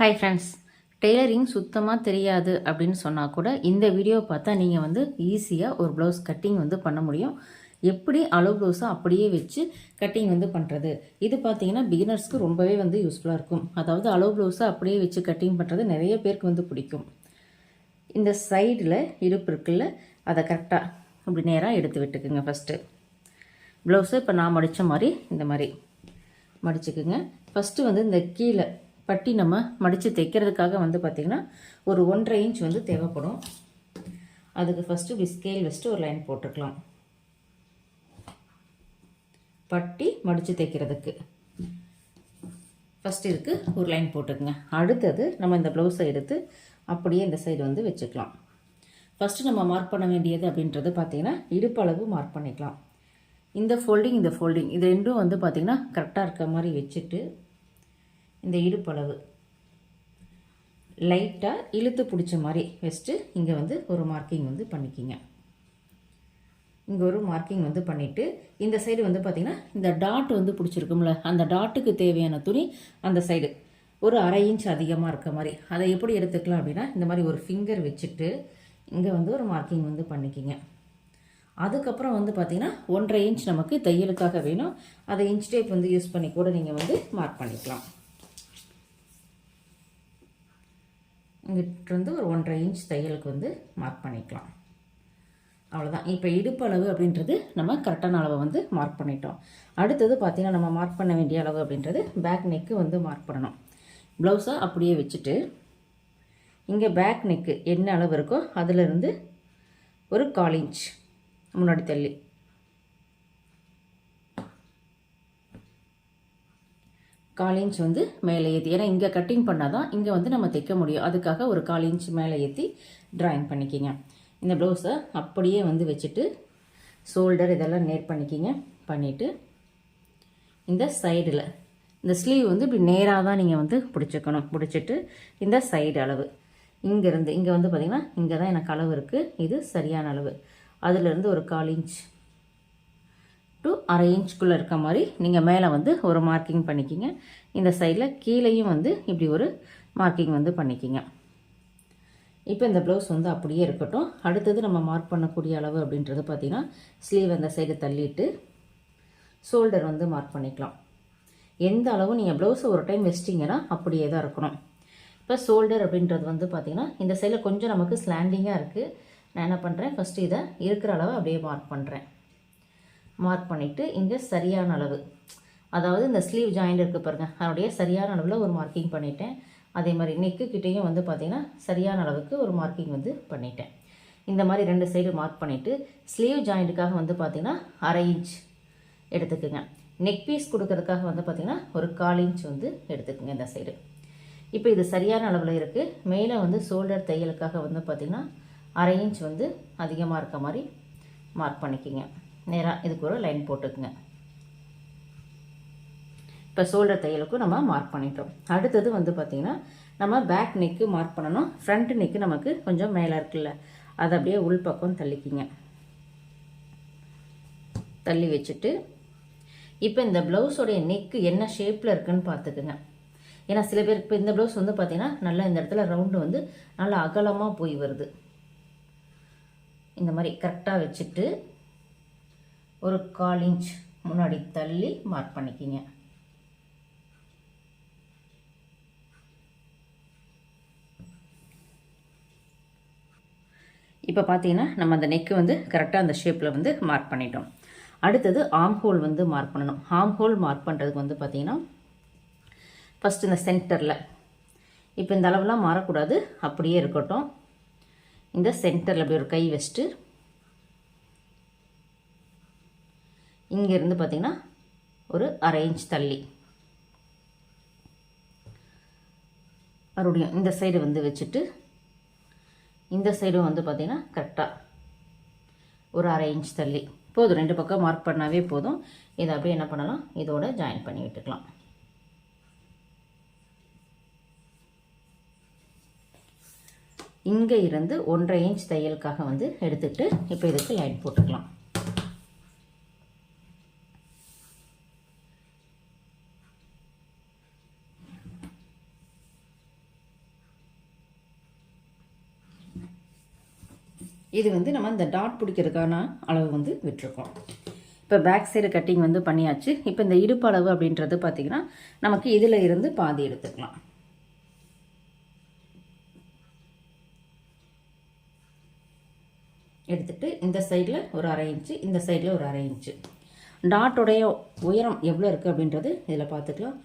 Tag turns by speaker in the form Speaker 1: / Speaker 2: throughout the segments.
Speaker 1: Hi friends tailoring சுத்தமாக தெரியாது அப்படின்னு சொன்னால் கூட இந்த வீடியோ பார்த்தா நீங்கள் வந்து ஈஸியாக ஒரு ப்ளவுஸ் கட்டிங் வந்து பண்ண முடியும். எப்படி அளவு ப்ளவுஸை அப்படியே வச்சு கட்டிங் வந்து பண்ணுறது இது பார்த்தீங்கன்னா பிகினர்ஸ்க்கு ரொம்பவே வந்து யூஸ்ஃபுல்லாக இருக்கும். அதாவது அளவு ப்ளவுஸை அப்படியே வச்சு கட்டிங் பண்ணுறது நிறைய பேருக்கு வந்து பிடிக்கும். இந்த சைடில் இடுப்பு இருக்குல்ல அதை கரெக்டாக அப்படி நேராக எடுத்து விட்டுக்குங்க ஃபஸ்ட்டு ப்ளவுஸை இப்போ நான் மடித்த மாதிரி இந்த மாதிரி. மடிச்சுக்குங்க. ஃபஸ்ட்டு வந்து இந்த கீழே பட்டி நம்ம மடித்து தைக்கிறதுக்காக வந்து பார்த்திங்கன்னா ஒரு ஒன்றரை இன்ச் வந்து தேவைப்படும். அதுக்கு ஃபஸ்ட்டு இப்படி ஸ்கேல் வச்சுட்டு ஒரு லைன் போட்டுக்கலாம். பட்டி மடித்து தைக்கிறதுக்கு. ஃபஸ்ட் இதுக்கு ஒரு லைன் போட்டுக்குங்க. அடுத்தது நம்ம இந்த ப்ளவுஸை எடுத்து அப்படியே இந்த சைடு வந்து வச்சுக்கலாம். ஃபஸ்ட்டு நம்ம மார்க் பண்ண வேண்டியது அப்படின்றது பார்த்திங்கன்னா இடுப்பளவு மார்க் பண்ணிக்கலாம். இந்த ஃபோல்டிங் இந்த ஃபோல்டிங் இது ரெண்டும் வந்து பார்த்திங்கன்னா கரெக்டாக இருக்க மாதிரி வச்சுட்டு இந்த இடுப்பளவு. லைட்டாக இழுத்து பிடிச்ச மாதிரி வச்சுட்டு இங்கே வந்து ஒரு மார்க்கிங் வந்து பண்ணிக்கிங்க. இங்கே ஒரு மார்க்கிங் வந்து பண்ணிவிட்டு இந்த சைடு வந்து பார்த்திங்கன்னா இந்த டாட் வந்து பிடிச்சிருக்கும்ல அந்த டாட்டுக்கு தேவையான துணி அந்த சைடு ஒரு அரை இன்ச் அதிகமாக இருக்க மாதிரி. அதை எப்படி எடுத்துக்கலாம் அப்படின்னா இந்த மாதிரி ஒரு ஃபிங்கர் வச்சுட்டு இங்கே வந்து ஒரு மார்க்கிங் வந்து பண்ணிக்கிங்க. அதுக்கப்புறம் வந்து பார்த்திங்கன்னா ஒன்றரை இன்ச் நமக்கு தையலுக்காக வேணும். அதை இன்ச் டேப் வந்து யூஸ் பண்ணி கூட நீங்கள் வந்து மார்க் பண்ணிக்கலாம். இங்கிட்டிருந்து ஒரு ஒன்றரை இன்ச் தையலுக்கு வந்து மார்க் பண்ணிக்கலாம். அவ்வளோதான் இப்போ இடுப்பு அளவு அப்படின்றது நம்ம கரெக்டான அளவை வந்து மார்க் பண்ணிட்டோம். அடுத்தது பார்த்திங்கன்னா நம்ம மார்க் பண்ண வேண்டிய அளவு அப்படின்றது பேக் நெக்கு வந்து மார்க் பண்ணணும். ப்ளவுஸை அப்படியே வச்சுட்டு இங்கே பேக் நெக்கு என்ன அளவு இருக்கோ அதிலிருந்து ஒரு கால் இன்ச் முன்னாடி தள்ளி. கால் இன்ச் வந்து மேலே ஏற்றி ஏன்னா இங்கே கட்டிங் பண்ணால் தான் இங்கே வந்து நம்ம தைக்க முடியும். அதுக்காக ஒரு கால் இன்ச் மேலே ஏற்றி ட்ராயிங் பண்ணிக்கிங்க. இந்த ப்ளவுஸை அப்படியே வந்து வச்சுட்டு ஷோல்டர் இதெல்லாம் நேர் பண்ணிக்கிங்க. பண்ணிவிட்டு இந்த சைடில் இந்த ஸ்லீவ் வந்து இப்படி நேராக தான் நீங்கள் வந்து பிடிச்சிக்கணும். பிடிச்சிட்டு இந்த சைடு அளவு. இங்கேருந்து இங்கே வந்து பார்த்திங்கன்னா இங்கே தான் எனக்கு அளவு இருக்குது இது சரியான அளவு. அதிலிருந்து ஒரு கால் இன்ச் டு அரை இன்ச்சுக்குள்ளே இருக்க மாதிரி நீங்கள் மேலே வந்து ஒரு மார்க்கிங் பண்ணிக்கிங்க. இந்த சைடில் கீழேயும் வந்து இப்படி ஒரு மார்க்கிங் வந்து பண்ணிக்கிங்க. இப்போ இந்த ப்ளவுஸ் வந்து அப்படியே இருக்கட்டும். அடுத்தது நம்ம மார்க் பண்ணக்கூடிய அளவு அப்படின்றது பார்த்திங்கன்னா ஸ்லீவ் அந்த சைடு தள்ளிட்டு ஷோல்டர் வந்து மார்க் பண்ணிக்கலாம். எந்த அளவு நீங்கள் ப்ளவுஸை ஒரு டைம் வச்சிட்டிங்கன்னா அப்படியே தான் இருக்கணும். இப்போ ஷோல்டர் அப்படின்றது வந்து பார்த்திங்கன்னா இந்த சைடில் கொஞ்சம் நமக்கு ஸ்லாண்டிங்காக இருக்குது நான் என்ன பண்ணுறேன் ஃபஸ்ட்டு இதை இருக்கிற அளவை அப்படியே மார்க் பண்ணுறேன் மார்க் பண்ணிவிட்டு இங்கே சரியான அளவு. அதாவது இந்த ஸ்லீவ் ஜாயிண்ட் இருக்குது பாருங்கள் அதனுடைய சரியான அளவில் ஒரு மார்க்கிங் பண்ணிட்டேன். அதே மாதிரி நெக்கு கிட்டேயும் வந்து பார்த்திங்கன்னா சரியான அளவுக்கு ஒரு மார்க்கிங் வந்து பண்ணிட்டேன். இந்த மாதிரி ரெண்டு சைடு மார்க் பண்ணிவிட்டு ஸ்லீவ் ஜாயிண்ட்டுக்காக வந்து பார்த்திங்கன்னா அரை இன்ச் எடுத்துக்குங்க. நெக் பீஸ் கொடுக்கறதுக்காக வந்து பார்த்திங்கன்னா ஒரு கால் இன்ச் வந்து எடுத்துக்கோங்க இந்த சைடு இப்போ இது சரியான அளவில் இருக்குது மேலே வந்து ஷோல்டர் தையலுக்காக வந்து பார்த்திங்கன்னா அரை இன்ச் வந்து அதிகமாக இருக்க மாதிரி மார்க் பண்ணிக்கிங்க. நேராக இதுக்கு ஒரு லைன் போட்டுக்குங்க. இப்போ ஷோல்டர் தையலுக்கும் நம்ம மார்க் பண்ணிட்டோம். அடுத்தது வந்து பார்த்திங்கன்னா நம்ம பேக் நெக்கு மார்க் பண்ணணும். ஃப்ரண்ட் நெக்கு நமக்கு கொஞ்சம் மேலே இருக்குல்ல. அதை அப்படியே உள் பக்கம் தள்ளிக்கிங்க. தள்ளி வச்சுட்டு இப்போ இந்த ப்ளவுஸோடைய நெக்கு என்ன ஷேப்பில் இருக்குன்னு பார்த்துக்குங்க. ஏன்னா சில பேர் இப்போ இந்த ப்ளவுஸ் வந்து பார்த்திங்கன்னா நல்லா இந்த இடத்துல ரவுண்டு வந்து நல்லா அகலமாக போய் வருது. இந்த மாதிரி கரெக்டாக வச்சுட்டு ஒரு கால் இன்ச் முன்னாடி தள்ளி மார்க் பண்ணிக்கிங்க. இப்போ பார்த்தீங்கன்னா நம்ம அந்த நெக்கு வந்து கரெக்டாக அந்த ஷேப்பில் வந்து மார்க் பண்ணிட்டோம். அடுத்தது ஆம் ஹோல் வந்து மார்க் பண்ணணும். ஆம் ஹோல் மார்க் பண்ணுறதுக்கு வந்து பார்த்திங்கன்னா ஃபஸ்ட் இந்த சென்டரில் இப்போ இந்த அளவுலாம் மாறக்கூடாது. அப்படியே இருக்கட்டும். இந்த சென்டரில் அப்படி ஒரு கை வச்சுட்டு இங்கேருந்து பார்த்திங்கன்னா ஒரு அரை இன்ச் தள்ளி. மறுபடியும் இந்த சைடு வந்து வச்சுட்டு இந்த சைடும் வந்து பார்த்திங்கன்னா கரெக்டாக ஒரு அரை இன்ச் தள்ளி. போதும் ரெண்டு பக்கம் மார்க் பண்ணாவே போதும். இதை அப்படியே என்ன பண்ணலாம்? இதோட ஜாயின் பண்ணி விட்டுக்கலாம். இங்கே இருந்து ஒன்றரை இன்ச் தையலுக்காக வந்து எடுத்துகிட்டு இப்போ இதுக்கு லைன் போட்டுக்கலாம். இது வந்து நம்ம இந்த டாட் பிடிக்கிறதுக்கான அளவு வந்து விட்டுருக்கோம். இப்போ பேக் சைடு கட்டிங் வந்து பண்ணியாச்சு. இப்போ இந்த இடுப்பு அளவு அப்படின்றது பார்த்திங்கன்னா நமக்கு இதில் இருந்து பாதி எடுத்துக்கலாம். எடுத்துட்டு இந்த சைடில் ஒரு அரை இன்ச்சு இந்த சைடில் ஒரு அரை இன்ச்சு டாட்டோடைய உயரம் எவ்வளோ இருக்குது அப்படின்றது இதில் பார்த்துக்கலாம்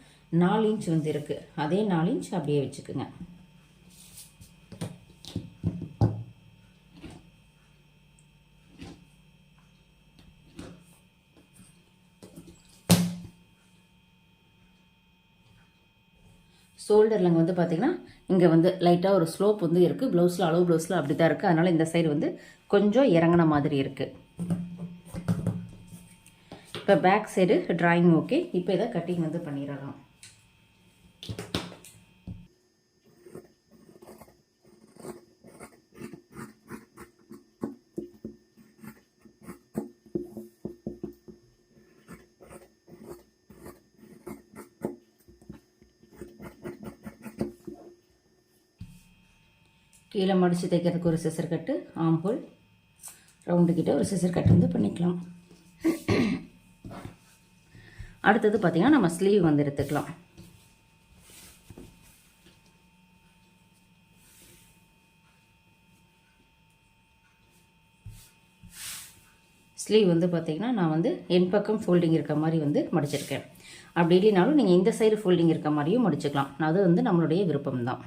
Speaker 1: நாலு இன்ச் வந்து இருக்குது அதே நாலு இன்ச் அப்படியே வச்சுக்குங்க. ஷோல்டரில் வந்து பார்த்திங்கன்னா இங்கே வந்து லைட்டாக ஒரு ஸ்லோப் வந்து இருக்குது ப்ளவுஸில் அளவு ப்ளவுஸில் அப்படி தான் இருக்குது அதனால் இந்த சைடு வந்து கொஞ்சம் இறங்கின மாதிரி இருக்குது இப்போ பேக் சைடு ட்ராயிங் ஓகே இப்போ இதை கட்டிங் வந்து பண்ணிடலாம். கீழே மடித்து தைக்கிறதுக்கு ஒரு சிசர் கட்டு ஆம்புல் ரவுண்டுக்கிட்ட ஒரு சிசர் கட்டு வந்து பண்ணிக்கலாம். அடுத்தது பார்த்திங்கன்னா நம்ம ஸ்லீவ் வந்து எடுத்துக்கலாம். ஸ்லீவ் வந்து பார்த்திங்கன்னா நான் வந்து என் பக்கம் ஃபோல்டிங் இருக்க மாதிரி வந்து மடிச்சிருக்கேன். அப்படி இல்லைனாலும் நீங்கள் இந்த சைடு ஃபோல்டிங் இருக்க மாதிரியும் மடிச்சுக்கலாம். அது வந்து நம்மளுடைய விருப்பம்தான்.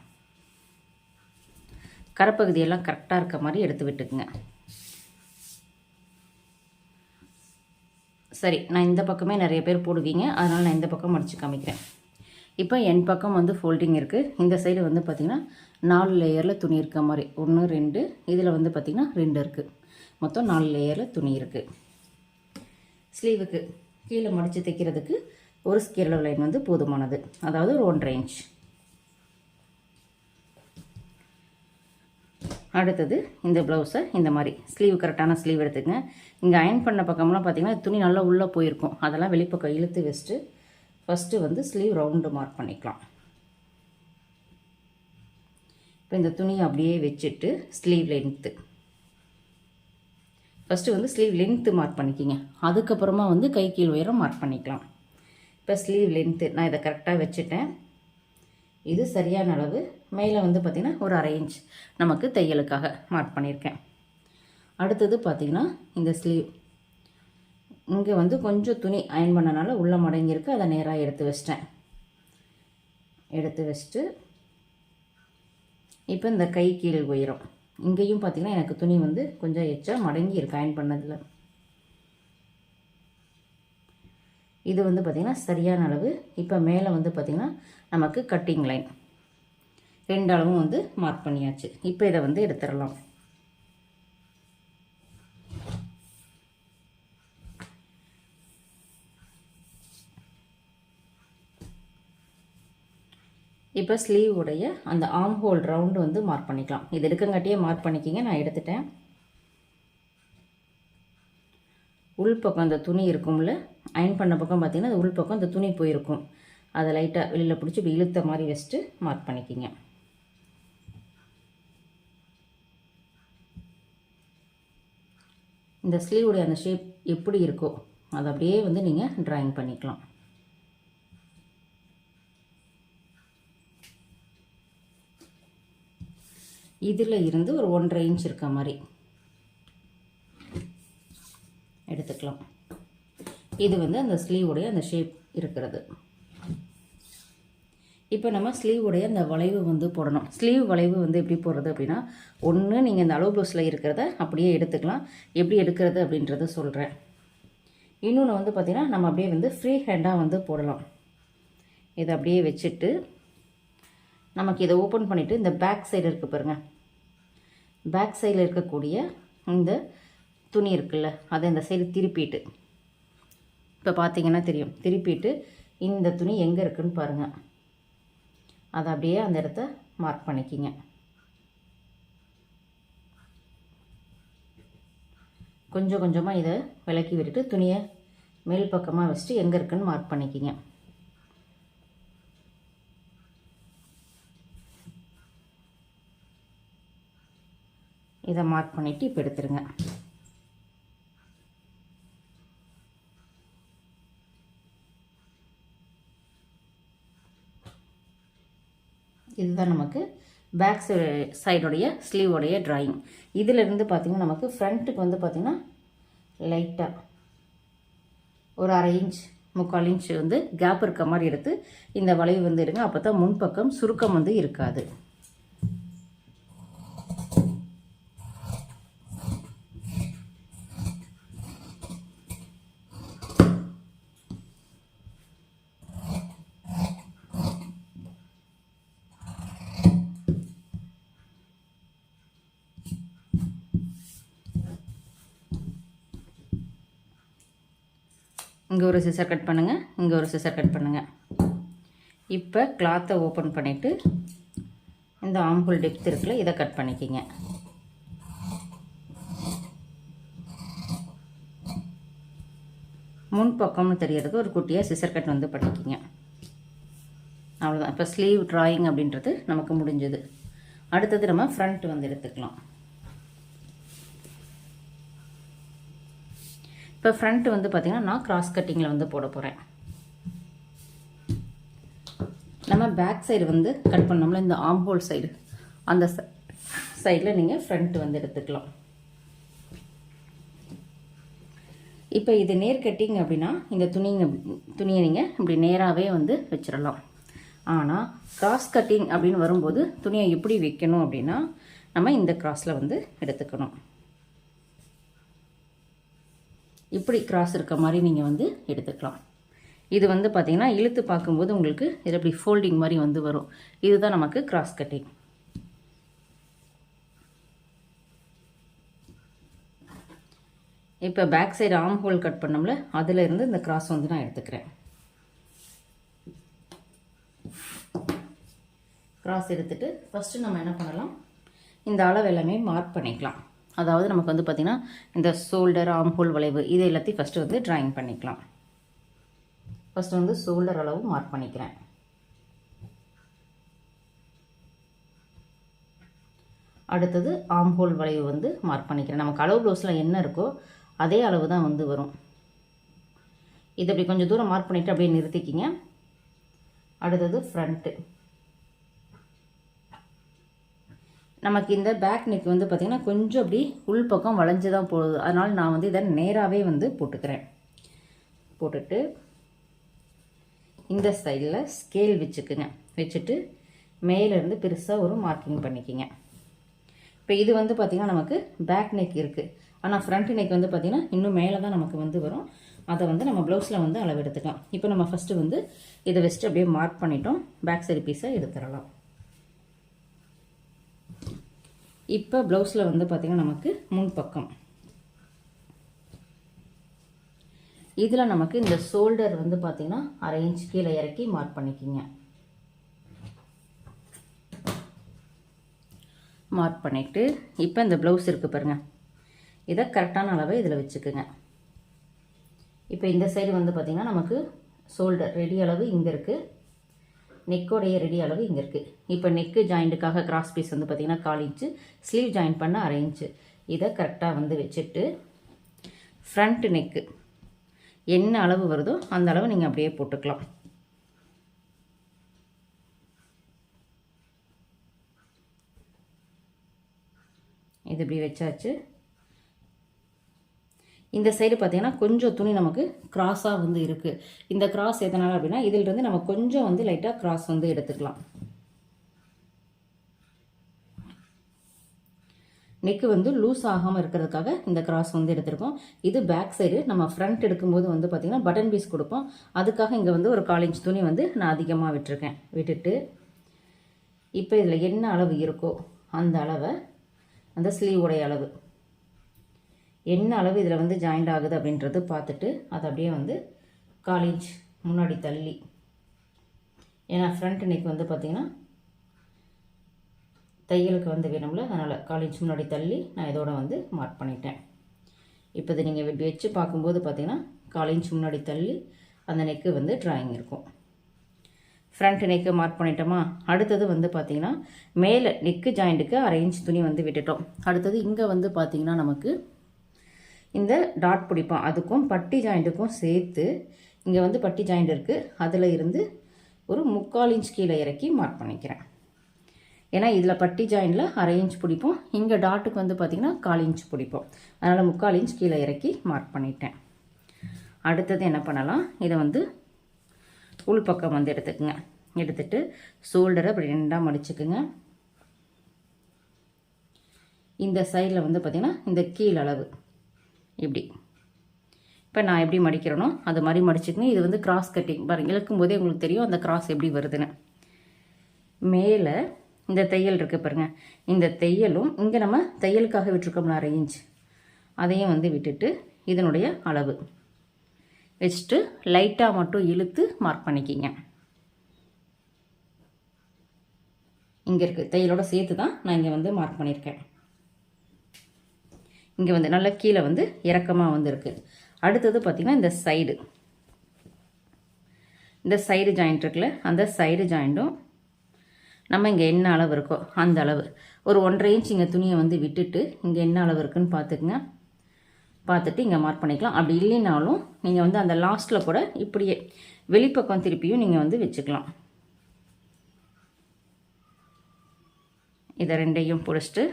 Speaker 1: கரைப்பகுதியெல்லாம் கரெக்டாக இருக்க மாதிரி எடுத்து விட்டுக்குங்க. சரி நான் இந்த பக்கமே நிறைய பேர் போடுவீங்க. அதனால் நான் இந்த பக்கம் மடித்து காமிக்கிறேன். இப்போ என் பக்கம் வந்து ஃபோல்டிங் இருக்குது இந்த சைடு வந்து பார்த்திங்கன்னா நாலு லேயரில் துணி இருக்க மாதிரி. ஒன்று ரெண்டு. இதில் வந்து பார்த்திங்கன்னா ரெண்டு இருக்குது மொத்தம் நாலு லேயரில் துணி இருக்குது ஸ்லீவுக்கு கீழே மடித்து தைக்கிறதுக்கு ஒரு ஸ்கேல் லைன் வந்து போதுமானது. அதாவது ஒரு ஒன்றரை இன்ச் அடுத்தது இந்த ப்ளவுஸை இந்த மாதிரி ஸ்லீவ் கரெக்டான ஸ்லீவ் எடுத்துக்கங்க. இங்கே அயன் பண்ண பக்கம்லாம் பார்த்திங்கன்னா துணி நல்லா உள்ளே போயிருக்கும். அதெல்லாம் வெளிப்பக்கம் இழுத்து வச்சுட்டு ஃபஸ்ட்டு வந்து ஸ்லீவ் ரவுண்டு மார்க் பண்ணிக்கலாம். இப்போ இந்த துணியை அப்படியே வச்சுட்டு ஸ்லீவ் லென்த்து ஃபஸ்ட்டு வந்து ஸ்லீவ் லென்த்து மார்க் பண்ணிக்கிங்க. அதுக்கப்புறமா வந்து கை கீழ் உயரம் மார்க் பண்ணிக்கலாம். இப்போ ஸ்லீவ் லென்த்து நான் இதை கரெக்டாக வச்சுட்டேன். இது சரியான அளவு மேலே வந்து பார்த்திங்கன்னா ஒரு அரை இன்ச் நமக்கு தையலுக்காக மார்க் பண்ணியிருக்கேன். அடுத்தது பார்த்திங்கன்னா இந்த ஸ்லீவ் இங்கே வந்து கொஞ்சம் துணி அயன் பண்ணனால உள்ளே மடங்கியிருக்கு. அதை நேராக எடுத்து வச்சிட்டேன். எடுத்து வச்சுட்டு இப்போ இந்த கை கீழ் உயரம். இங்கேயும் பார்த்திங்கன்னா எனக்கு துணி வந்து கொஞ்சம் எச்சா மடங்கி இருக்கு அயன் பண்ணதில். இது வந்து பார்த்திங்கன்னா சரியான அளவு. இப்போ மேலே வந்து பார்த்திங்கன்னா நமக்கு கட்டிங் லைன் ரெண்டு அளவும் வந்து மார்க் பண்ணியாச்சு. இப்போ இதை வந்து எடுத்துடலாம். இப்போ ஸ்லீவ் உடைய அந்த ஆம் ஹோல் ரவுண்டு வந்து மார்க் பண்ணிக்கலாம். இது எடுக்கங்காட்டியே மார்க் பண்ணிக்கிங்க நான் எடுத்துட்டேன். உள் பக்கம் அந்த துணி இருக்கும்ல அயன் பண்ண பக்கம் பார்த்திங்கன்னா அது உள் பக்கம் அந்த துணி போயிருக்கும். அதை லைட்டாக வெளியில் பிடிச்சி இப்படி இழுத்த மாதிரி வச்சுட்டு மார்க் பண்ணிக்கிங்க. இந்த ஸ்லீவுடைய அந்த ஷேப் எப்படி இருக்கோ அதை அப்படியே வந்து நீங்கள் ட்ராயிங் பண்ணிக்கலாம். இதில் இருந்து ஒரு ஒன்றரை இன்ச் இருக்க மாதிரி எடுத்துக்கலாம். இது வந்து அந்த ஸ்லீவுடைய அந்த ஷேப் இருக்கிறது. இப்போ நம்ம ஸ்லீவுடைய அந்த வளைவு வந்து போடணும். ஸ்லீவ் வளைவு வந்து எப்படி போடுறது அப்படின்னா ஒன்று நீங்கள் இந்த அளவு ப்ளவுஸில் இருக்கிறத அப்படியே எடுத்துக்கலாம். எப்படி எடுக்கிறது அப்படின்றத சொல்கிறேன் இன்னொன்று வந்து பார்த்திங்கன்னா நம்ம அப்படியே வந்து ஃப்ரீ ஹேண்டாக வந்து போடலாம். இதை அப்படியே வச்சுட்டு நமக்கு இதை ஓப்பன் பண்ணிவிட்டு இந்த பேக் சைடு இருக்குது பாருங்கள் பேக் சைடில் இருக்கக்கூடிய இந்த துணி இருக்குல்ல அதை இந்த சைடு திருப்பிட்டு இப்போ பார்த்தீங்கன்னா தெரியும். திருப்பிட்டு இந்த துணி எங்கே இருக்குதுன்னு பாருங்கள் அதை அப்படியே அந்த இடத்த மார்க் பண்ணிக்கிங்க. கொஞ்சம் கொஞ்சமாக இதை விளக்கி விட்டுட்டு துணியை மேல் பக்கமாக வச்சுட்டு எங்கே இருக்குன்னு மார்க் பண்ணிக்கிங்க. இதை மார்க் பண்ணிவிட்டு இப்போ எடுத்துருங்க. இதுதான் நமக்கு பேக் சைடுடைய ஸ்லீவோடைய ட்ராயிங் இதிலிருந்து பார்த்திங்கன்னா நமக்கு ஃப்ரண்ட்டுக்கு வந்து பார்த்திங்கன்னா லைட்டாக ஒரு அரை இன்ச் முக்கால் இன்ச் வந்து கேப் இருக்க மாதிரி எடுத்து இந்த வளைவு வந்து எடுங்க அப்போ தான் முன்பக்கம் சுருக்கம் வந்து இருக்காது. ஒரு சிசர் கட் பண்ணுங்கள் இங்கே ஒரு சிசர் கட் பண்ணுங்கள் இப்போ கிளாத்தை ஓப்பன் பண்ணிவிட்டு இந்த ஆம்புல் டெப்த் இருக்குல்ல இதை கட் பண்ணிக்கிங்க. முன் பக்கம்னு தெரியறதுக்கு ஒரு குட்டியாக சிசர் கட் வந்து பண்ணிக்கிங்க. அவ்வளோதான் இப்போ ஸ்லீவ் ட்ராயிங் அப்படின்றது நமக்கு முடிஞ்சது. அடுத்தது நம்ம ஃப்ரண்ட் வந்து எடுத்துக்கலாம். இப்போ ஃப்ரண்ட் வந்து பார்த்திங்கன்னா நான் கிராஸ் கட்டிங்கில் வந்து போட போகிறேன் நம்ம பேக் சைடு வந்து கட் பண்ணோம்ல இந்த ஆம்போல் சைடு அந்த சைடில் நீங்கள் ஃப்ரண்ட் வந்து எடுத்துக்கலாம். இப்போ இது நேர் கட்டிங் அப்படின்னா இந்த துணிங்க துணியை நீங்கள் இப்படி நேராகவே வந்து வச்சிடலாம். ஆனால் கிராஸ் கட்டிங் அப்படின்னு வரும்போது துணியை எப்படி வைக்கணும் அப்படின்னா நம்ம இந்த கிராஸில் வந்து எடுத்துக்கணும். இப்படி கிராஸ் இருக்க மாதிரி நீங்கள் வந்து எடுத்துக்கலாம். இது வந்து பார்த்திங்கன்னா இழுத்து பார்க்கும்போது உங்களுக்கு இது அப்படி ஃபோல்டிங் மாதிரி வந்து வரும். இதுதான் நமக்கு கிராஸ் கட்டிங் இப்போ பேக் சைடு ஆம் ஹோல் கட் பண்ணோம்ல அதில் இருந்து இந்த கிராஸ் வந்து நான் எடுத்துக்கிறேன். கிராஸ் எடுத்துகிட்டு ஃபஸ்ட்டு நம்ம என்ன பண்ணலாம்? இந்த அளவு எல்லாமே மார்க் பண்ணிக்கலாம். அதாவது நமக்கு வந்து பார்த்திங்கன்னா இந்த ஷோல்டர் ஆம்ஹோல் வளைவு இது எல்லாத்தையும் ஃபஸ்ட்டு வந்து ட்ராயிங் பண்ணிக்கலாம். ஃபஸ்ட்டு வந்து ஷோல்டர் அளவு மார்க் பண்ணிக்கிறேன். அடுத்தது ஆம்ஹோல் வளைவு வந்து மார்க் பண்ணிக்கிறேன். நமக்கு அளவு ப்ளவுஸில் என்ன இருக்கோ அதே அளவு தான் வந்து வரும். இதை அப்படி கொஞ்சம் தூரம் மார்க் பண்ணிவிட்டு அப்படியே நிறுத்திக்கிங்க. அடுத்தது ஃப்ரண்ட்டு நமக்கு இந்த பேக் நெக் வந்து பார்த்திங்கன்னா கொஞ்சம் அப்படி உள் பக்கம் வளைஞ்சு தான் போகுது. அதனால் நான் வந்து இதை நேராகவே வந்து போட்டுக்கிறேன். போட்டுட்டு இந்த சைடில் ஸ்கேல் வச்சுக்குங்க. வச்சுட்டு மேலேருந்து பெருசாக ஒரு மார்க்கிங் பண்ணிக்கிங்க. இப்போ இது வந்து பார்த்திங்கன்னா நமக்கு பேக் நெக் இருக்குது ஆனால் ஃப்ரண்ட் நெக் வந்து பார்த்திங்கன்னா இன்னும் மேலே தான் நமக்கு வந்து வரும். அதை வந்து நம்ம ப்ளவுஸில் வந்து அளவு எடுத்துக்கலாம். இப்போ நம்ம ஃபஸ்ட்டு வந்து இதை வச்சுட்டு அப்படியே மார்க் பண்ணிட்டோம். பேக் சைடு பீஸை எடுத்துடலாம். இப்போ ப்ளவுஸில் வந்து பார்த்திங்கன்னா நமக்கு முன்பக்கம். இதில் நமக்கு இந்த ஷோல்டர் வந்து பார்த்திங்கன்னா அரை இன்ச் கீழே இறக்கி மார்க் பண்ணிக்கிங்க. மார்க் பண்ணிவிட்டு இப்போ இந்த ப்ளவுஸ் இருக்குது பாருங்கள் இதை கரெக்டான அளவை இதில் வச்சுக்குங்க. இப்போ இந்த சைடு வந்து பார்த்திங்கன்னா நமக்கு ஷோல்டர் ரெடி அளவு இங்கே இருக்குது நெக்கோடைய ரெடி அளவு இங்கே இருக்குது இப்போ நெக்கு ஜாயிண்ட்டுக்காக கிராஸ் பீஸ் வந்து பார்த்திங்கன்னா கால் இன்ச்சு ஸ்லீவ் ஜாயின் பண்ண அரை இன்ச்சு இதை கரெக்டாக வந்து வச்சுட்டு ஃப்ரண்ட் நெக்கு என்ன அளவு வருதோ அந்த அளவு நீங்கள் அப்படியே போட்டுக்கலாம். இது இப்படி வச்சாச்சு. இந்த சைடு பார்த்தீங்கன்னா கொஞ்சம் துணி நமக்கு கிராஸாக வந்து இருக்குது இந்த கிராஸ் எதனால் அப்படின்னா இதிலிருந்து நம்ம கொஞ்சம் வந்து லைட்டாக கிராஸ் வந்து எடுத்துக்கலாம். நெக்கு வந்து லூஸ் ஆகாமல் இருக்கிறதுக்காக இந்த கிராஸ் வந்து எடுத்திருக்கோம். இது பேக் சைடு நம்ம ஃப்ரண்ட் எடுக்கும்போது வந்து பார்த்திங்கன்னா பட்டன் பீஸ் கொடுப்போம். அதுக்காக இங்கே வந்து ஒரு காலேஜ் துணி வந்து நான் அதிகமாக விட்டுருக்கேன். விட்டுட்டு இப்போ இதில் என்ன அளவு இருக்கோ அந்த அளவை அந்த ஸ்லீவுடைய அளவு. என்ன அளவு இதில் வந்து ஜாயிண்ட் ஆகுது அப்படின்றது பார்த்துட்டு அதை அப்படியே வந்து காலேஜ் முன்னாடி தள்ளி. ஏன்னா ஃப்ரண்ட் நெக் வந்து பார்த்திங்கன்னா தையலுக்கு வந்து வேணும்ல அதனால் காலேஜ் முன்னாடி தள்ளி நான் இதோட வந்து மார்க் பண்ணிட்டேன். இப்போ இதை நீங்கள் இப்படி வச்சு பார்க்கும்போது பார்த்திங்கன்னா காலேஜ் முன்னாடி தள்ளி அந்த நெக்கு வந்து ட்ராயிங் இருக்கும். ஃப்ரண்ட் நெக்கு மார்க் பண்ணிட்டோமா? அடுத்தது வந்து பார்த்திங்கன்னா மேலே நெக்கு ஜாயிண்ட்டுக்கு அரை இன்ச் துணி வந்து விட்டுட்டோம். அடுத்தது இங்கே வந்து பார்த்திங்கன்னா நமக்கு இந்த டாட் பிடிப்போம். அதுக்கும் பட்டி ஜாயிண்ட்டுக்கும் சேர்த்து இங்கே வந்து பட்டி ஜாயிண்ட் இருக்குது அதில் இருந்து ஒரு முக்கால் இன்ச் கீழே இறக்கி மார்க் பண்ணிக்கிறேன். ஏன்னா இதில் பட்டி ஜாயிண்டில் அரை இன்ச் பிடிப்போம். இங்கே டாட்டுக்கு வந்து பார்த்திங்கன்னா கால் இன்ச் பிடிப்போம். அதனால் முக்கால் இன்ச் கீழே இறக்கி மார்க் பண்ணிட்டேன். அடுத்தது என்ன பண்ணலாம்? இதை வந்து உள்பக்கம் வந்து எடுத்துக்கோங்க. எடுத்துட்டு ஷோல்டரை அப்படி ரெண்டாக மடிச்சுக்குங்க. இந்த சைடில் வந்து பார்த்திங்கன்னா இந்த கீழளவு அளவு. இப்படி. இப்போ நான் எப்படி மடிக்கிறேனோ அது மாதிரி மடிச்சுக்கணும் இது வந்து கிராஸ் கட்டிங் பாருங்கள் இழுக்கும் போதே உங்களுக்கு தெரியும் அந்த கிராஸ் எப்படி வருதுன்னு. மேலே இந்த தையல் இருக்குது பாருங்கள் இந்த தையலும் இங்கே நம்ம தையலுக்காக விட்டுருக்கோம்ல அரை இன்ச் அதையும் வந்து விட்டுட்டு இதனுடைய அளவு. வச்சுட்டு லைட்டாக மட்டும் இழுத்து மார்க் பண்ணிக்கிங்க. இங்கே இருக்குது தையலோட சேர்த்து தான் நான் இங்கே வந்து மார்க் பண்ணியிருக்கேன். இங்கே வந்து நல்லா கீழே வந்து இறக்கமாக வந்துருக்கு. அடுத்தது பார்த்திங்கன்னா இந்த சைடு இந்த சைடு ஜாயிண்ட் இருக்குல்ல அந்த சைடு ஜாயிண்ட்டும் நம்ம இங்கே என்ன அளவு இருக்கோ அந்த அளவு. ஒரு ஒன்றரை இன்ச் இங்கே துணியை வந்து விட்டுட்டு இங்கே என்ன அளவு இருக்குன்னு பார்த்துக்குங்க பார்த்துட்டு இங்கே மார்க் பண்ணிக்கலாம். அப்படி இல்லைனாலும் நீங்கள் வந்து அந்த லாஸ்ட்டில் கூட இப்படியே வெளிப்பக்கம் திருப்பியும் நீங்கள் வந்து வச்சுக்கலாம். இதை ரெண்டையும் பிடிச்சிட்டு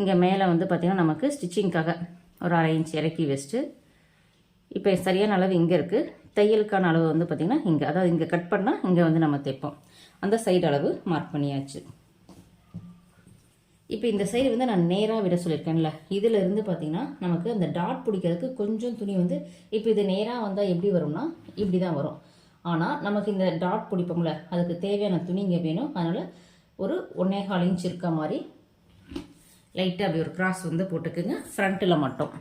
Speaker 1: இங்கே மேலே வந்து பார்த்திங்கன்னா நமக்கு ஸ்டிச்சிங்க்காக ஒரு அரை இன்ச் இறக்கி வச்சுட்டு இப்போ சரியான அளவு இங்கே இருக்குது தையலுக்கான அளவு வந்து பார்த்திங்கன்னா இங்கே. அதாவது இங்கே கட் பண்ணால் இங்கே வந்து நம்ம தைப்போம். அந்த சைடு அளவு மார்க் பண்ணியாச்சு. இப்போ இந்த சைடு வந்து நான் நேராக விட சொல்லியிருக்கேன்ல. இதிலிருந்து பார்த்திங்கன்னா பார்த்தீங்கன்னா நமக்கு அந்த டாட் பிடிக்கிறதுக்கு கொஞ்சம் துணி வந்து இப்போ இது நேராக வந்தால் எப்படி வரும்னா இப்படி தான் வரும். ஆனால் நமக்கு இந்த டாட் பிடிப்போம்ல அதுக்கு தேவையான துணி இங்கே வேணும். அதனால் ஒரு ஒன்னே கால் இன்ச் இருக்க மாதிரி லைட்டாக அப்படி ஒரு கிராஸ் வந்து போட்டுக்குங்க. ஃப்ரண்ட்டில் மட்டும்.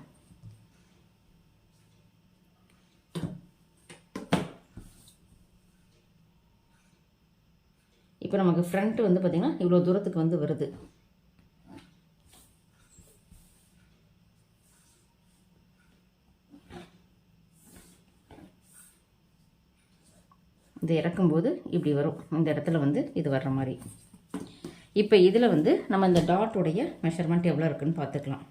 Speaker 1: இப்போ நமக்கு ஃப்ரண்ட் வந்து பார்த்திங்கன்னா இவ்வளோ தூரத்துக்கு வந்து வருது. இது இறக்கும்போது இப்படி வரும். இந்த இடத்துல வந்து இது வர்ற மாதிரி. இப்போ இதில் வந்து நம்ம இந்த டாட்டுடைய மெஷர்மெண்ட் எவ்வளோ இருக்குன்னு பார்த்துக்கலாம்.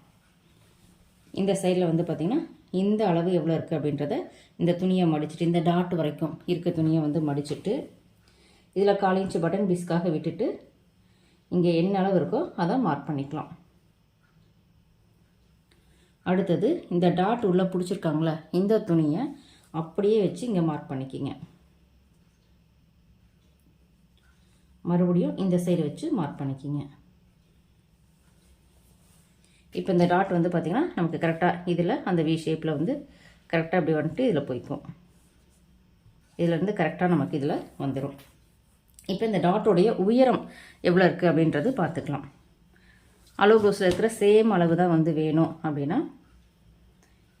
Speaker 1: இந்த சைடில் வந்து பார்த்திங்கன்னா இந்த அளவு எவ்வளோ இருக்குது அப்படின்றத இந்த துணியை மடிச்சுட்டு இந்த டாட் வரைக்கும் இருக்க துணியை வந்து மடிச்சுட்டு இதில் கால் இன்ச்சு பட்டன் பிஸ்க்காக விட்டுட்டு இங்கே என்ன அளவு இருக்கோ அதை மார்க் பண்ணிக்கலாம். அடுத்தது இந்த டாட் உள்ளே பிடிச்சிருக்காங்களே இந்த துணியை அப்படியே வச்சு இங்கே மார்க் பண்ணிக்கிங்க. மறுபடியும் இந்த சைடு வச்சு மார்க் பண்ணிக்கிங்க. இப்போ இந்த டாட் வந்து பார்த்திங்கன்னா நமக்கு கரெக்டாக இதில் அந்த வி ஷேப்பில் வந்து கரெக்டாக அப்படி வந்துட்டு இதில் போய்க்கும். இதிலேருந்து கரெக்டாக நமக்கு இதில் வந்துடும் இப்போ இந்த டாட்டோடைய உயரம் எவ்வளோ இருக்குது அப்படின்றது பார்த்துக்கலாம். அளவு ப்ளவுஸில் இருக்கிற சேம் அளவு தான் வந்து வேணும் அப்படின்னா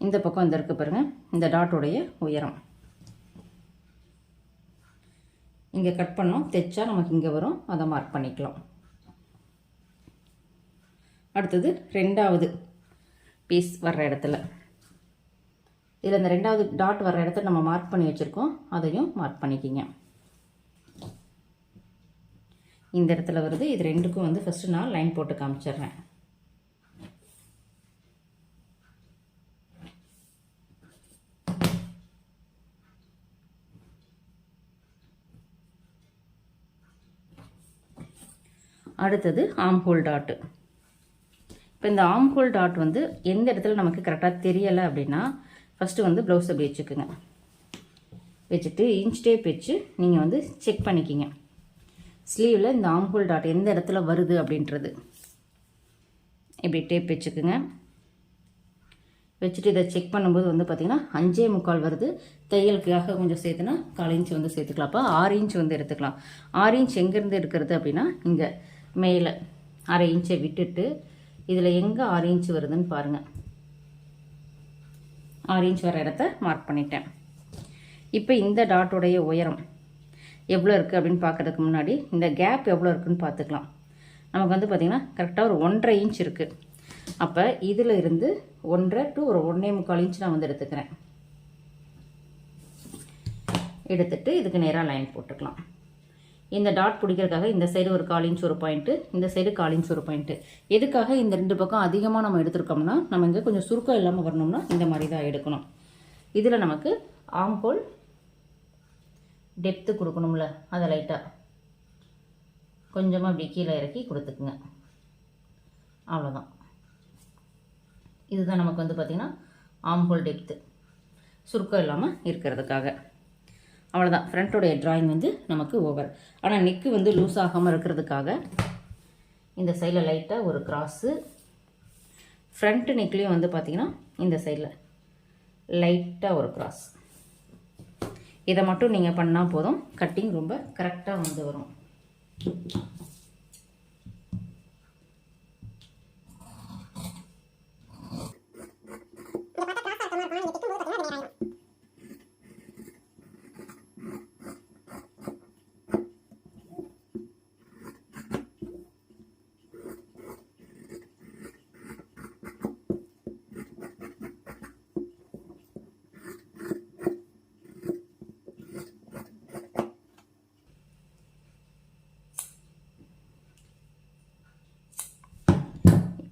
Speaker 1: இந்த பக்கம் இந்த இருக்குது பாருங்கள் இந்த டாட்டோடைய உயரம். இங்கே கட் பண்ணோம். தைச்சா நமக்கு இங்கே வரும். அதை மார்க் பண்ணிக்கலாம். அடுத்தது ரெண்டாவது பீஸ் வர்ற இடத்துல. இதில் இந்த ரெண்டாவது டாட் வர்ற இடத்த நம்ம மார்க் பண்ணி வச்சுருக்கோம். அதையும் மார்க் பண்ணிக்கிங்க. இந்த இடத்துல வருது. இது ரெண்டுக்கும் வந்து ஃபஸ்ட்டு நான் லைன் போட்டு காமிச்சிடுறேன். அடுத்தது ஆம்ஹோல் டாட்டு இப்போ இந்த ஆம்ஹோல் டாட் வந்து எந்த இடத்துல நமக்கு கரெக்டாக தெரியலை அப்படின்னா ஃபஸ்ட்டு வந்து ப்ளவுஸ் அப்படி வச்சுக்கோங்க. வச்சுட்டு இன்ச் டேப் வச்சு நீங்கள் வந்து செக் பண்ணிக்கிங்க. ஸ்லீவில் இந்த ஆம்ஹோல் டாட் எந்த இடத்துல வருது அப்படின்றது. இப்படி டேப் வச்சுக்கோங்க. வச்சுட்டு இதை செக் பண்ணும்போது வந்து பார்த்திங்கன்னா அஞ்சே முக்கால் வருது. தையலுக்காக கொஞ்சம் சேர்த்துனா கால் இன்ச் வந்து சேர்த்துக்கலாம் அப்போ ஆறு இன்ச் வந்து எடுத்துக்கலாம். ஆறு இன்ச் எங்கேருந்து எடுக்கிறது அப்படின்னா இங்கே மேலே அரை இன்ச்சை விட்டுட்டு இதில் எங்கே ஆறு இன்ச் வருதுன்னு பாருங்கள் ஆறு இன்ச் வர இடத்த மார்க் பண்ணிட்டேன். இப்போ இந்த டாட்டோடைய உயரம் எவ்வளோ இருக்குது அப்படின்னு பார்க்குறதுக்கு முன்னாடி இந்த கேப் எவ்வளோ இருக்குதுன்னு பார்த்துக்கலாம். நமக்கு வந்து பார்த்திங்கன்னா கரெக்டாக ஒரு ஒன்றரை இன்ச் இருக்குது அப்போ இதில் இருந்து ஒன்றரை டு ஒரு ஒன்றே முக்கால் இன்ச் நான் வந்து எடுத்துக்கிறேன். எடுத்துட்டு இதுக்கு நேராக லைன் போட்டுக்கலாம். இந்த டாட் பிடிக்கிறதுக்காக இந்த சைடு ஒரு கால் இன்ச் ஒரு பாயிண்ட்டு இந்த சைடு கால் இன்ச் ஒரு பாயிண்ட்டு எதுக்காக இந்த ரெண்டு பக்கம் அதிகமாக நம்ம எடுத்திருக்கோம்னா நம்ம இங்கே கொஞ்சம் சுருக்கம் இல்லாமல் வரணும்னா இந்த மாதிரி தான் எடுக்கணும். இதில் நமக்கு ஆம்போல் டெப்த்து கொடுக்கணும்ல அதை லைட்டாக கொஞ்சமாக அப்படி கீழே இறக்கி கொடுத்துக்குங்க. அவ்வளோதான் இதுதான் நமக்கு வந்து பார்த்திங்கன்னா ஆம்போல் டெப்த்து சுருக்கம் இல்லாமல் இருக்கிறதுக்காக. அவ்வளோதான் ஃப்ரண்ட்டோடைய ட்ராயிங் வந்து நமக்கு ஓவர் ஆனால் நெக்கு வந்து லூஸ் ஆகாமல் இருக்கிறதுக்காக இந்த சைடில் லைட்டாக ஒரு கிராஸு ஃப்ரண்ட்டு நெக்லேயும் வந்து பார்த்திங்கன்னா இந்த சைடில் லைட்டாக ஒரு கிராஸ் இதை மட்டும் நீங்கள் பண்ணால் போதும். கட்டிங் ரொம்ப கரெக்டாக வந்து வரும்.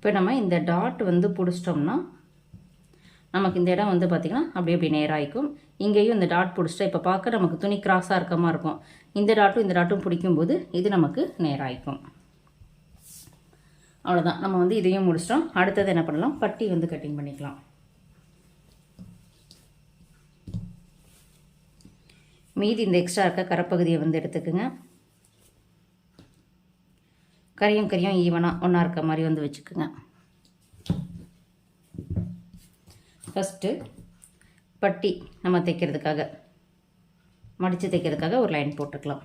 Speaker 1: இப்போ நம்ம இந்த டாட் வந்து பிடிச்சிட்டோம்னா நமக்கு இந்த இடம் வந்து பார்த்திங்கன்னா அப்படியே அப்படி நேராகிக்கும் இங்கேயும் இந்த டாட் பிடிச்சிட்டா இப்போ பார்க்க நமக்கு துணி கிராஸாக இருக்க மாதிரி இருக்கும். இந்த டாட்டும் இந்த டாட்டும் பிடிக்கும்போது இது நமக்கு நேராகிக்கும் அவ்வளோதான் நம்ம வந்து இதையும் முடிச்சிட்டோம். அடுத்தது என்ன பண்ணலாம்? பட்டி வந்து கட்டிங் பண்ணிக்கலாம். மீதி இந்த எக்ஸ்ட்ரா இருக்க கரப்பகுதியை வந்து எடுத்துக்கோங்க. கரியும் கரியும் ஈவனாக ஒன்றா இருக்க மாதிரி வந்து வச்சுக்குங்க. ஃபஸ்ட்டு பட்டி நம்ம தைக்கிறதுக்காக மடித்து தைக்கிறதுக்காக ஒரு லைன் போட்டுக்கலாம்.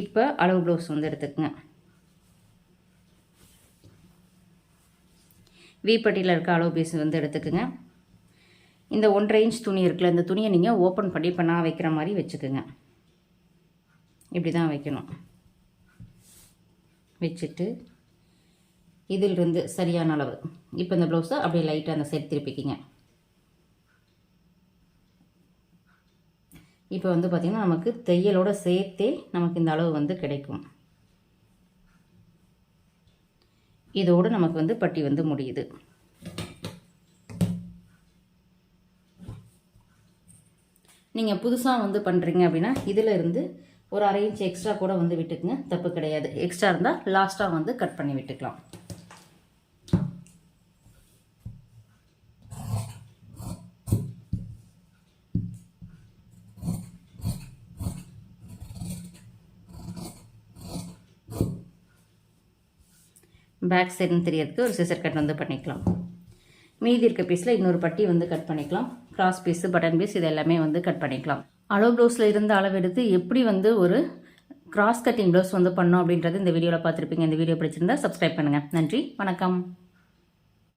Speaker 1: இப்போ அளவு ப்ளவுஸ் வந்து எடுத்துக்கோங்க. வி பட்டியில் இருக்க அளவு பீஸ் வந்து எடுத்துக்கோங்க. இந்த ஒன்றரை இன்ச் துணி இருக்குல்ல இந்த துணியை நீங்கள் ஓப்பன் பண்ணி இப்போ நான் வைக்கிற மாதிரி வச்சுக்கோங்க. இப்படி தான் வைக்கணும். வச்சுட்டு இதிலிருந்து சரியான அளவு. இப்போ இந்த ப்ளவுஸை அப்படியே லைட்டாக அந்த சைடு திருப்பிக்கிங்க. இப்போ வந்து பார்த்திங்கன்னா நமக்கு தையலோட சேர்த்தே நமக்கு இந்த அளவு வந்து கிடைக்கும். இதோடு நமக்கு வந்து பட்டி வந்து முடியுது. நீங்கள் புதுசாக வந்து பண்ணுறீங்க அப்படின்னா இதில் இருந்து ஒரு அரை இன்ச் எக்ஸ்ட்ரா கூட வந்து விட்டுக்குங்க. தப்பு கிடையாது. எக்ஸ்ட்ரா இருந்தால் லாஸ்ட்டாக வந்து கட் பண்ணி விட்டுக்கலாம். பேக் சைடுன்னு தெரியறதுக்கு ஒரு சிசர் கட் வந்து பண்ணிக்கலாம். மீதி இருக்க பீஸில் இன்னொரு பட்டி வந்து கட் பண்ணிக்கலாம். கிராஸ் பீஸு பட்டன் பீஸ் இது எல்லாமே வந்து கட் பண்ணிக்கலாம். அளவு ப்ளவுஸில் இருந்து அளவெடுத்து எப்படி வந்து ஒரு கிராஸ் கட்டிங் ப்ளவுஸ் வந்து பண்ணோம் அப்படின்றது இந்த வீடியோவில் பார்த்துருப்பீங்க. இந்த வீடியோ பிடிச்சிருந்தா சப்ஸ்கிரைப் பண்ணுங்கள் நன்றி. வணக்கம்.